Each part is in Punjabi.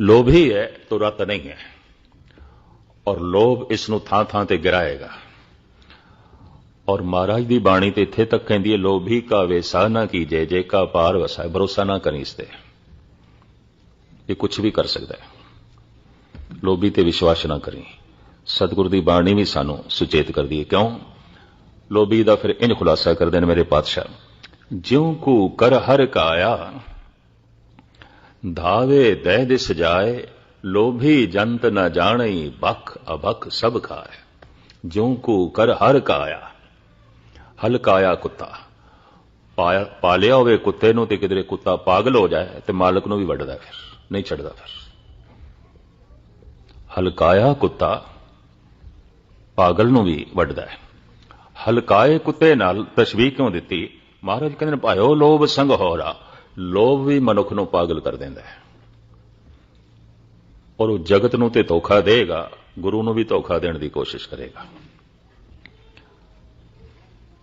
ਲੋਭੀ ਹੈ ਤੋ ਰਤ ਨਹੀਂ ਹੈ। ਔਰ ਲੋਭ ਇਸ ਨੂੰ ਥਾਂ ਥਾਂ ਤੇ ਗਿਰਾਏਗਾ। ਔਰ ਮਹਾਰਾਜ ਦੀ ਬਾਣੀ ਤੇ ਇੱਥੇ ਤੱਕ ਕਹਿੰਦੀ ਹੈ, ਲੋਭੀ ਕਾ ਵੇਸਾ ਨਾ ਕੀਜੇ, ਜੇ ਕਾ ਪਾਰ ਵਸਾ ਭਰੋਸਾ ਨਾ ਕਰੀ ਇਸ ਤੇ। ਇਹ ਕੁਝ ਵੀ ਕਰ ਸਕਦਾ ਹੈ। ਲੋਭੀ ਤੇ ਵਿਸ਼ਵਾਸ ਨਾ ਕਰੀ। ਸਤਿਗੁਰ ਦੀ ਬਾਣੀ ਵੀ ਸਾਨੂੰ ਸੁਚੇਤ ਕਰਦੀ ਹੈ। ਕਿਉਂ? ਲੋਭੀ ਦਾ ਫਿਰ ਇਨ ਖੁਲਾਸਾ ਕਰਦੇ ਨੇ ਮੇਰੇ ਪਾਤਸ਼ਾਹ। ਜਿਉ ਕੂ ਕਰ ਹਰ ਕਾਇਆ ਧਾਵੇ ਦਹਿ ਦਿਸ ਜਾਏ, ਲੋਭੀ ਜੰਤ ਨ ਜਾਣਈ ਬਖ ਅਬਖ ਸਭ ਖਾਏ। ਜਿਉ ਕੂ ਕਰ ਹਰ ਕਾਇਆ ਹਲਕਾਇਆ ਕੁੱਤਾ। ਪਾਲਿਆ ਹੋਵੇ ਕੁੱਤੇ ਨੂੰ ਤੇ ਕਿਧਰੇ ਕੁੱਤਾ ਪਾਗਲ ਹੋ ਜਾਏ ਤੇ ਮਾਲਕ ਨੂੰ ਵੀ ਵੱਢਦਾ ਫਿਰ, ਨਹੀਂ ਛੱਡਦਾ ਫਿਰ। ਹਲਕਾਇਆ ਕੁੱਤਾ ਪਾਗਲ ਨੂੰ ਵੀ ਵੱਢਦਾ ਹੈ। ਹਲਕਾਏ ਕੁੱਤੇ ਨਾਲ ਤਸ਼ਬੀਹ ਕਿਉਂ ਦਿੱਤੀ? ਮਹਾਰਾਜ ਕਹਿੰਦੇ ਨੇ, ਭਾਇਓ ਲੋਭ ਸੰਗ ਹੋਰਾ ਲੋਭ ਵੀ ਮਨੁੱਖ ਨੂੰ ਪਾਗਲ ਕਰ ਦਿੰਦਾ ਹੈ। ਔਰ ਉਹ ਜਗਤ ਨੂੰ ਤੇ ਧੋਖਾ ਦੇਗਾ, ਗੁਰੂ ਨੂੰ ਵੀ ਧੋਖਾ ਦੇਣ ਦੀ ਕੋਸ਼ਿਸ਼ ਕਰੇਗਾ।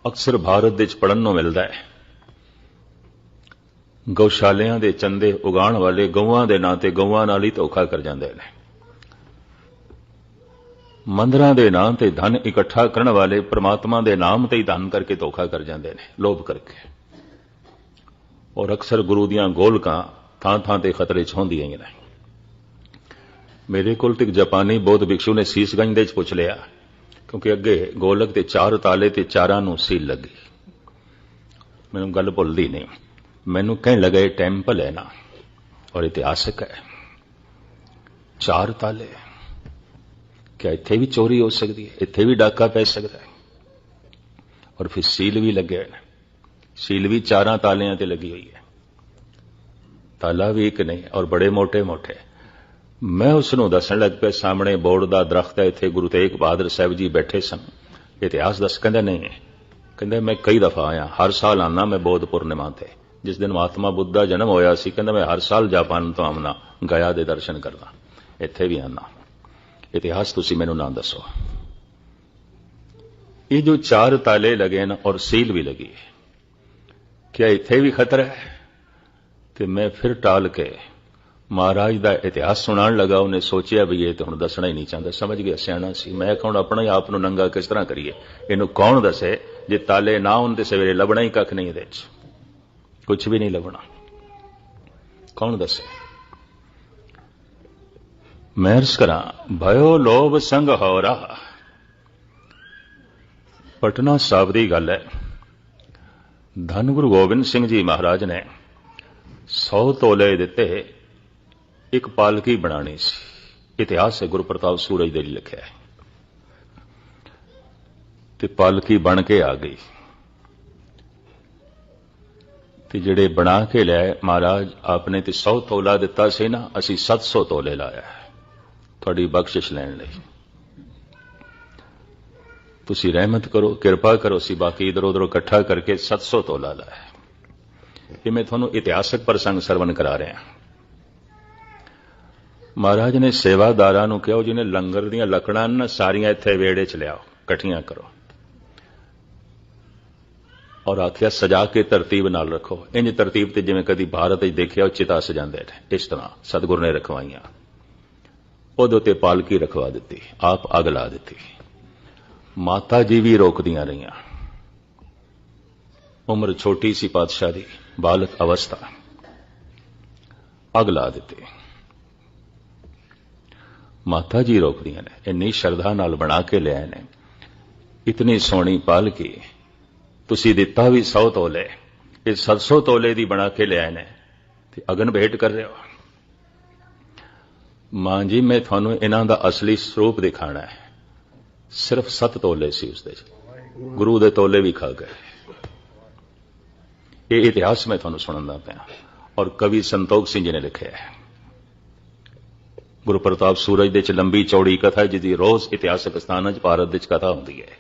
ਅਕਸਰ ਭਾਰਤ ਵਿੱਚ ਪੜਨ ਨੂੰ ਮਿਲਦਾ ਹੈ। ਗਊਸ਼ਾਲਿਆਂ ਦੇ ਚੰਦੇ ਉਗਾਉਣ ਵਾਲੇ ਗਊਆਂ ਦੇ ਨਾਂ ਤੇ ਗਊਆਂ ਨਾਲ ਹੀ ਧੋਖਾ ਕਰ ਜਾਂਦੇ ਨੇ। ਮੰਦਰਾਂ ਦੇ ਨਾਂ ਤੇ ਧਨ ਇਕੱਠਾ ਕਰਨ ਵਾਲੇ ਪ੍ਰਮਾਤਮਾ ਦੇ ਨਾਮ ਤੇ ਹੀ ਧਨ ਕਰਕੇ ਧੋਖਾ ਕਰ ਜਾਂਦੇ ਨੇ, ਲੋਭ ਕਰਕੇ। ਔਰ ਅਕਸਰ ਗੁਰੂ ਦੀਆਂ ਗੋਲਕਾਂ ਥਾਂ ਥਾਂ ਤੇ ਖਤਰੇ 'ਚ ਹੁੰਦੀਆਂ ਹੀ ਨੇ ਮੇਰੇ ਕੋਲ ਤੇ ਜਾਪਾਨੀ ਬੌਧ ਭਿਕਸ਼ੂ ਨੇ ਸੀਸਗੰਜ ਦੇ ਵਿੱਚ ਪੁੱਛ ਲਿਆ, ਕਿਉਂਕਿ ਅੱਗੇ ਗੋਲਕ ਤੇ ਚਾਰ ਤਾਲੇ ਤੇ ਚਾਰਾਂ ਨੂੰ ਸੀਲ ਲੱਗੀ। ਮੈਨੂੰ ਗੱਲ ਭੁੱਲਦੀ ਨਹੀਂ। ਮੈਨੂੰ ਕਹਿਣ ਲੱਗਾ, ਟੈਂਪਲ ਹੈ ਨਾ, ਔਰ ਇਤਿਹਾਸਕ ਹੈ। ਚਾਰ ਤਾਲੇ। ਕਿ ਇੱਥੇ ਵੀ ਚੋਰੀ ਹੋ ਸਕਦੀ ਹੈ? ਇੱਥੇ ਵੀ ਡਾਕਾ ਪੈ ਸਕਦਾ ਹੈ? ਔਰ ਫਿਰ ਸੀਲ ਵੀ ਲੱਗੇ ਨੇ। ਸੀਲ ਵੀ ਚਾਰਾਂ ਤਾਲਿਆਂ ਤੇ ਲੱਗੀ ਹੋਈ ਹੈ। ਤਾਲਾ ਵੀ ਇੱਕ ਨਹੀਂ, ਔਰ ਬੜੇ ਮੋٹے-ਮੋٹे ਮੈਂ ਉਸ ਨੂੰ ਦੱਸਣ ਲੱਗ ਪਿਆ, ਸਾਹਮਣੇ ਬੋਰਡ ਦਾ ਦਰਖਤ ਹੈ, ਇੱਥੇ ਗੁਰੂ ਤੇਗ ਬਹਾਦਰ ਸਾਹਿਬ ਜੀ ਬੈਠੇ ਸਨ। ਇਤਿਹਾਸ ਦੱਸ, ਕਹਿੰਦਾ ਨਹੀਂ, ਕਹਿੰਦਾ ਮੈਂ ਕਈ ਦਫਾ ਆਇਆ, ਹਰ ਸਾਲ ਆਨਾ ਮੈਂ ਬੋਧ ਪੂਰਨਿਮਾ ਤੇ। ਜਿਸ ਦਿਨ ਮਹਾਤਮਾ ਬੁੱਧ ਦਾ ਜਨਮ ਹੋਇਆ ਸੀ, ਕਹਿੰਦਾ ਮੈਂ ਹਰ ਸਾਲ ਜਾਪਾਨ ਤੋਂ ਆਮਨਾ ਗਿਆ ਦੇ ਦਰਸ਼ਨ ਕਰਦਾ, ਇੱਥੇ ਵੀ ਆਨਾ ਇਤਿਹਾਸ ਤੁਸੀਂ ਮੈਨੂੰ ਨਾ ਦੱਸੋ। ਇਹ ਜੋ ਚਾਰ ਤਾਲੇ ਲਗੇ ਨੇ ਔਰ ਸੀਲ ਵੀ ਲਗੀ ਹੈ ਕਿਆ ਇੱਥੇ ਵੀ ਖਤਰਾ ਹੈ? ਤੇ ਮੈਂ ਫਿਰ ਟਾਲ ਕੇ ਮਹਾਰਾਜ ਦਾ ਇਤਿਹਾਸ ਸੁਣਾਉਣ ਲੱਗਾ। ਉਹਨੇ ਸੋਚਿਆ ਵੀ ਇਹ ਤੇ ਹੁਣ ਦੱਸਣਾ ਹੀ ਨਹੀਂ ਚਾਹੁੰਦਾ। ਸਮਝ ਗਿਆ, ਸਿਆਣਾ ਸੀ। ਮੈਂ ਕਹਣ ਆਪਣਾ ਹੀ ਆਪ ਨੂੰ ਨੰਗਾ ਕਿਸ ਤਰ੍ਹਾਂ ਕਰੀਏ? ਇਹਨੂੰ ਕੌਣ ਦੱਸੇ ਜੇ ਤਾਲੇ ਨਾ ਹੋਣ ਤੇ ਸਵੇਰੇ ਲੱਭਣਾ ਹੀ ਕੱਖ ਨਹੀਂ ਇਹਦੇ ਚ? ਕੁਝ ਵੀ ਨਹੀਂ ਲੱਭਣਾ। ਕੌਣ ਦੱਸੇ? ਮੈਂ ਅਰਜ਼ ਕਰਾਂ, ਭਇਓ ਲੋਭ ਸੰਗ ਹੋਰਾ ਪਟਨਾ ਸਾਹਿਬ ਦੀ ਗੱਲ ਹੈ। ਧੰਨ ਗੁਰੂ ਗੋਬਿੰਦ ਸਿੰਘ ਜੀ ਮਹਾਰਾਜ ਨੇ 100 ਤੋਲੇ ਦਿੱਤੇ, ਇੱਕ ਪਾਲਕੀ ਬਣਾਣੀ ਸੀ। ਇਤਿਹਾਸ ਹੈ, ਗੁਰੂ ਪ੍ਰਤਾਪ ਸੂਰਜ ਦੇ ਲਈ ਲਿਖਿਆ ਹੈ। ਤੇ ਪਾਲਕੀ ਬਣ ਕੇ ਆ ਗਈ। ਤੇ ਜਿਹੜੇ ਬਣਾ ਕੇ ਲੈ ਮਹਾਰਾਜ, ਆਪਨੇ ਤੇ 100 ਤੋਲਾ ਦਿੱਤਾ ਸੀ ਨਾ, ਅਸੀਂ 700 ਤੋਲੇ ਲਾਇਆ ਤੁਹਾਡੀ ਬਖਸ਼ਿਸ਼ ਲੈਣ ਲਈ। ਤੁਸੀਂ ਰਹਿਮਤ ਕਰੋ, ਕਿਰਪਾ ਕਰੋ, ਅਸੀਂ ਬਾਕੀ ਇਧਰ ਉਧਰੋਂ ਇਕੱਠਾ ਕਰਕੇ 700 ਤੋਲਾ ਲਾਇਆ। ਇਹ ਮੈਂ ਤੁਹਾਨੂੰ ਇਤਿਹਾਸਕ ਪ੍ਰਸੰਗ ਸਰਵਨ ਕਰਾ ਰਿਹਾ। ਮਹਾਰਾਜ ਨੇ ਸੇਵਾਦਾਰਾਂ ਨੂੰ ਕਿਹਾ ਜਿਹਨੇ ਲੰਗਰ ਦੀਆਂ ਲੱਕੜਾਂ ਨਾ ਸਾਰੀਆਂ ਇੱਥੇ ਵੇੜੇ 'ਚ ਲਿਆਓ, ਇਕੱਠੀਆਂ ਕਰੋ। ਔਰ ਆਖਿਆ, ਸਜਾ ਕੇ ਤਰਤੀਬ ਨਾਲ ਰੱਖੋ। ਇੰਜ ਤਰਤੀਬ ਤੇ ਜਿਵੇਂ ਕਦੀ ਭਾਰਤ ਵਿੱਚ ਦੇਖਿਆ, ਉਹ ਚਿਤਾ ਸਜਾਉਂਦੇ ਨੇ ਇਸ ਤਰ੍ਹਾਂ ਸਤਿਗੁਰ ਨੇ ਰਖਵਾਈਆਂ। ਉਹਦੇ ਤੇ ਪਾਲਕੀ ਰਖਵਾ ਦਿੱਤੀ, ਆਪ ਅਗ ਲਾ ਦਿੱਤੀ। ਮਾਤਾ ਜੀ ਵੀ ਰੋਕਦੀਆਂ ਰਹੀਆਂ। ਉਮਰ ਛੋਟੀ ਸੀ ਪਾਤਸ਼ਾਹ ਦੀ, ਬਾਲਕ ਅਵਸਥਾ। ਅਗ ਲਾ ਦਿੱਤੀ। ਮਾਤਾ ਜੀ ਰੋਕਦੀਆਂ ਨੇ, ਇੰਨੀ ਸ਼ਰਧਾ ਨਾਲ ਬਣਾ ਕੇ ਲਿਆਏ ਨੇ। ਇਤਨੀ ਸੋਹਣੀ ਪਾਲਕੀ, ਤੁਸੀਂ ਦਿੱਤਾ ਵੀ 100 ਤੋਲੇ, ਇਹ 700 ਤੋਲੇ ਦੀ ਬਣਾ ਕੇ ਲਿਆਏ ਨੇ, ਤੇ ਅਗਨ ਭੇਟ ਕਰ ਰਹੇ ਹੋ। ਮਾਂ ਜੀ, ਮੈਂ ਤੁਹਾਨੂੰ ਇਹਨਾਂ ਦਾ ਅਸਲੀ ਸਰੂਪ ਦਿਖਾਣਾ ਹੈ। ਸਿਰਫ 7 ਤੋਲੇ ਸੀ ਉਸ ਦੇ ਗੁਰੂ ਦੇ ਤੋਲੇ ਵੀ ਖਾ ਗਏ। ਇਹ ਇਤਿਹਾਸ ਮੈਂ ਤੁਹਾਨੂੰ ਸੁਣਾਉਂਦਾ ਪਿਆ। ਔਰ ਕਵੀ ਸੰਤੋਖ ਸਿੰਘ ਜੀ ਨੇ ਲਿਖਿਆ ਹੈ। ਗੁਰੂ ਪ੍ਰਤਾਪ ਸੂਰਜ ਦੇ ਚ ਲੰਬੀ ਚੌੜੀ ਕਥਾ ਜਿਹਦੀ ਰੋਜ਼ ਇਤਿਹਾਸਕ ਸਥਾਨਾਂ 'ਚ ਭਾਰਤ ਦੇ ਚ ਕਥਾ ਹੁੰਦੀ ਹੈ।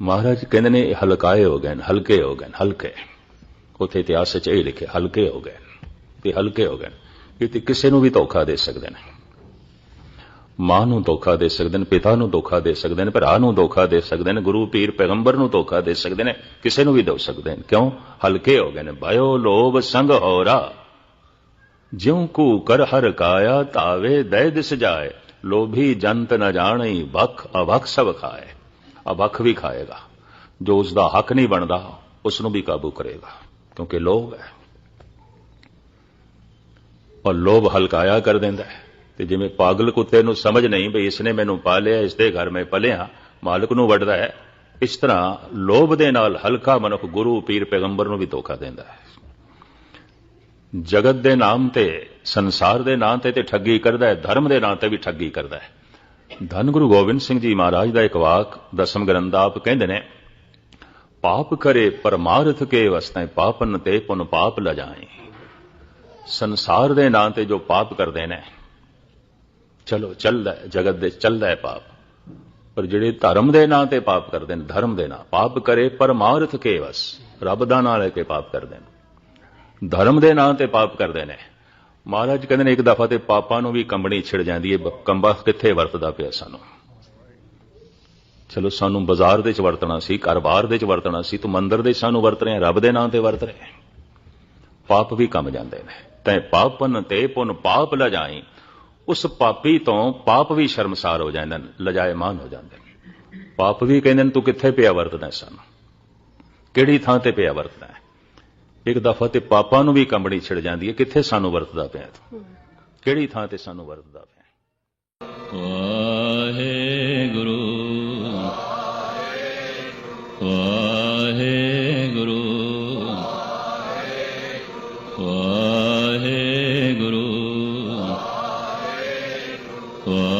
ਮਹਾਰਾਜ ਕਹਿੰਦੇ ਨੇ, ਹਲਕਾਏ ਹੋ ਗਏ, ਹਲਕੇ ਹੋ ਗਏ, ਹਲਕੇ। ਉਥੇ ਇਤਿਹਾਸ 'ਚ ਇਹ ਲਿਖਿਆ, ਹਲਕੇ ਹੋ ਗਏ, ਤੇ ਹਲਕੇ ਹੋ ਗਏ। ਇਹ ਤੇ ਕਿਸੇ ਨੂੰ ਵੀ ਧੋਖਾ ਦੇ ਸਕਦੇ ਨੇ। ਮਾਂ ਨੂੰ ਧੋਖਾ ਦੇ ਸਕਦੇ ਨੇ, ਪਿਤਾ ਨੂੰ ਧੋਖਾ ਦੇ ਸਕਦੇ ਨੇ, ਭਰਾ ਨੂੰ ਧੋਖਾ ਦੇ ਸਕਦੇ ਨੇ, ਗੁਰੂ, ਪੀਰ, ਪੈਗੰਬਰ ਨੂੰ ਧੋਖਾ ਦੇ ਸਕਦੇ ਨੇ, ਕਿਸੇ ਨੂੰ ਵੀ ਦੇ ਸਕਦੇ ਨੇ। ਕਿਉਂ? ਹਲਕੇ ਹੋ ਗਏ ਨੇ। ਭਇਓ ਲੋਭ ਸੰਗ ਹੋਰਾ। ਜਿਉ ਕੂ ਕਰ ਹਰ ਕਾਇਆ ਤਾਵੇ ਦੈ ਦਿਸ ਜਾਏ। ਲੋਭੀ ਜੰਤ ਨ ਜਾਣਈ ਭਖ ਅਭਖ ਸਭ ਖਾਏ। ਅਭਖ ਵੀ ਖਾਏਗਾ। ਜੋ ਉਸ ਦਾ ਹੱਕ ਨਹੀਂ ਬਣਦਾ ਉਸ ਨੂੰ ਵੀ ਕਾਬੂ ਕਰੇਗਾ। ਕਿਉਂਕਿ ਲੋਭ ਹੈ। ਔਰ ਲੋਭ ਹਲਕਾਇਆ ਕਰ ਦਿੰਦਾ ਹੈ। ਤੇ ਜਿਵੇਂ ਪਾਗਲ ਕੁੱਤੇ ਨੂੰ ਸਮਝ ਨਹੀਂ ਬਈ ਇਸ ਨੇ ਮੈਨੂੰ ਪਾਲਿਆ ਇਸ ਦੇ ਘਰ ਮੈਂ ਪਲਿਆ, ਮਾਲਕ ਨੂੰ ਵੱਢਦਾ ਹੈ। ਇਸ ਤਰ੍ਹਾਂ ਲੋਭ ਦੇ ਨਾਲ ਹਲਕਾ ਮਨੁੱਖ ਗੁਰੂ ਪੀਰ ਪੈਗੰਬਰ ਨੂੰ ਵੀ ਧੋਖਾ ਦਿੰਦਾ ਹੈ। ਜਗਤ ਦੇ ਨਾਮ ਤੇ, ਸੰਸਾਰ ਦੇ ਨਾਂ ਤੇ ਤੇ ਠੱਗੀ ਕਰਦਾ ਹੈ, ਧਰਮ ਦੇ ਨਾਂ ਤੇ ਵੀ ਠੱਗੀ ਕਰਦਾ ਹੈ। ਧੰਨ ਗੁਰੂ ਗੋਬਿੰਦ ਸਿੰਘ ਜੀ ਮਹਾਰਾਜ ਦਾ ਇੱਕ ਵਾਕ ਦਸਮ ਗ੍ਰੰਥ ਆਪ ਕਹਿੰਦੇ ਨੇ, ਪਾਪ ਕਰੇ ਪਰਮਾਰਥ ਕੇ ਵਸਤੇ, ਪਾਪਨ ਤੇ ਪੁਨ ਪਾਪ ਲਜਾਏ। ਸੰਸਾਰ ਦੇ ਨਾਂ ਤੇ ਜੋ ਪਾਪ ਕਰਦੇ ਨੇ ਚਲੋ, ਚੱਲਦਾ ਜਗਤ ਦੇ ਚੱਲਦਾ ਹੈ ਪਾਪ। ਪਰ ਜਿਹੜੇ ਧਰਮ ਦੇ ਨਾਂ ਤੇ ਪਾਪ ਕਰਦੇ ਨੇ, ਧਰਮ ਦੇ ਨਾਂ, ਪਾਪ ਕਰੇ ਪਰਮਾਰਥ ਕੇ ਵਸ ਰੱਬ ਦਾ ਨਾਂ ਲੈ ਕੇ ਪਾਪ ਕਰਦੇ ਨੇ। ਧਰਮ ਦੇ ਨਾਂ ਤੇ ਪਾਪ ਕਰਦੇ ਨੇ। ਮਹਾਰਾਜ ਕਹਿੰਦੇ ਨੇ, ਇੱਕ ਦਫਾ ਤੇ ਪਾਪਾਂ ਨੂੰ ਵੀ ਕੰਬਣੀ ਛਿੜ ਜਾਂਦੀ ਹੈ ਕੰਬਾ ਕਿੱਥੇ ਵਰਤਦਾ ਪਿਆ ਸਾਨੂੰ? ਚਲੋ, ਸਾਨੂੰ ਬਾਜ਼ਾਰ ਦੇ ਚ ਵਰਤਣਾ ਸੀ, ਘਰ-ਬਾਰ ਦੇ ਚ ਵਰਤਣਾ ਸੀ, ਤੂੰ ਮੰਦਰ ਦੇ ਸਾਨੂੰ ਵਰਤ ਰਹੇ, ਰੱਬ ਦੇ ਨਾਂ ਤੇ ਵਰਤ ਰਹੇ। ਪਾਪ ਵੀ ਕੰਮ ਜਾਂਦੇ ਨੇ। ਤੈ ਪਾਪਨ ਤੇ ਪੁਨ, ਪਾਪ ਲਜਾਈ। ਉਸ ਪਾਪੀ ਤੋਂ ਪਾਪ ਵੀ ਸ਼ਰਮਸਾਰ ਹੋ ਜਾਂਦੇ ਨੇ ਲਜਾਇਮਾਨ ਹੋ ਜਾਂਦੇ ਨੇ ਪਾਪ ਵੀ ਕਹਿੰਦੇ ਨੇ, ਤੂੰ ਕਿੱਥੇ ਪਿਆ ਵਰਤਦਾ ਸਾਨੂੰ? ਕਿਹੜੀ ਥਾਂ ਤੇ ਪਿਆ ਵਰਤਦਾ ਇੱਕ ਦਫਾ ਤੇ ਪਾਪਾਂ ਨੂੰ ਵੀ ਕੰਬਣੀ ਛਿੜ ਜਾਂਦੀ ਹੈ, ਕਿੱਥੇ ਸਾਨੂੰ ਵਰਤਦਾ ਪਿਆ ਤੂੰ? ਕਿਹੜੀ ਥਾਂ ਤੇ ਸਾਨੂੰ ਵਰਤਦਾ ਪਿਆ? ਵਾਹਿਗੁਰੂ ਵਾਹਿਗੁਰੂ। ਵਾਹਿਗੁਰੂ ਵਾਹਿਗੁਰੂ